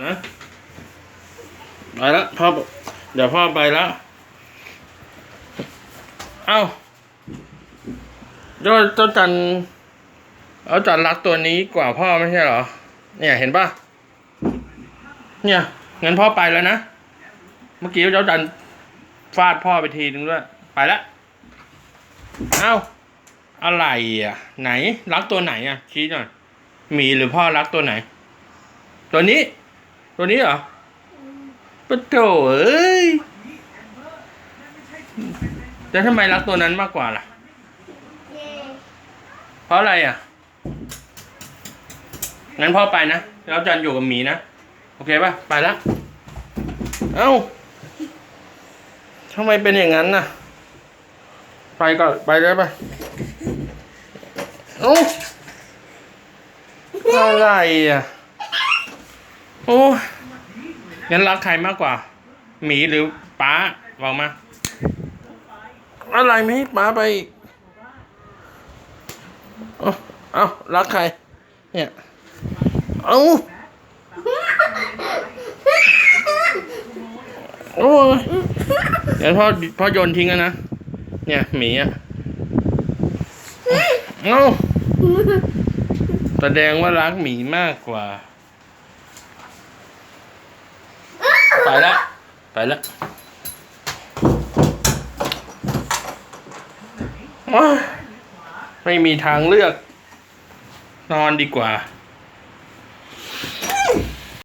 นะไปแล้วพ่อเดี๋ยวพ่อไปแล้วเอ้าเจ้าเจ้าจันเอาจันรักตัวนี้กว่าพ่อไม่ใช่เหรอ เนี่ยเห็นปะเนี่ยงั้นพ่อไปแล้วนะ เมื่อกี้เจ้าจันฟาดพ่อไปทีนึงด้วยไปแล้วเอ้าอะไรอะ ไหนรักตัวไหนอะชี้หน่อยมีหรือพ่อรักตัวไหน ตัวนี้ ตัวนี้เหรอปะโถเอ้ยแล้วทำไมรักตัวนั้นมากกว่าล่ะ เพราะอะไรอะ งั้นพ่อไปนะ แล้วจันอยู่กับหมีนะ โอเคป่ะ ไปแล้ว เอ้าทำไมเป็นอย่างนั้นน่ะ ไปก่อน ไปเลยไปเอ้าอะไรอะ โอ้ยงั้นรักใครมากกว่า หมีหรือป้าบอกมา อะไรไม่ให้ป้าไปอีกเอาเอารักใคร เนี่ย เอาโอ้ยเดี๋ยวพ่อพ่อโยนทิ้งแล้วนะ เนี่ยหมีอะเอาแสดงว่ารักหมีมากกว่า ไป แล้วไปแล้วไม่มีทางเลือก นอนดีกว่า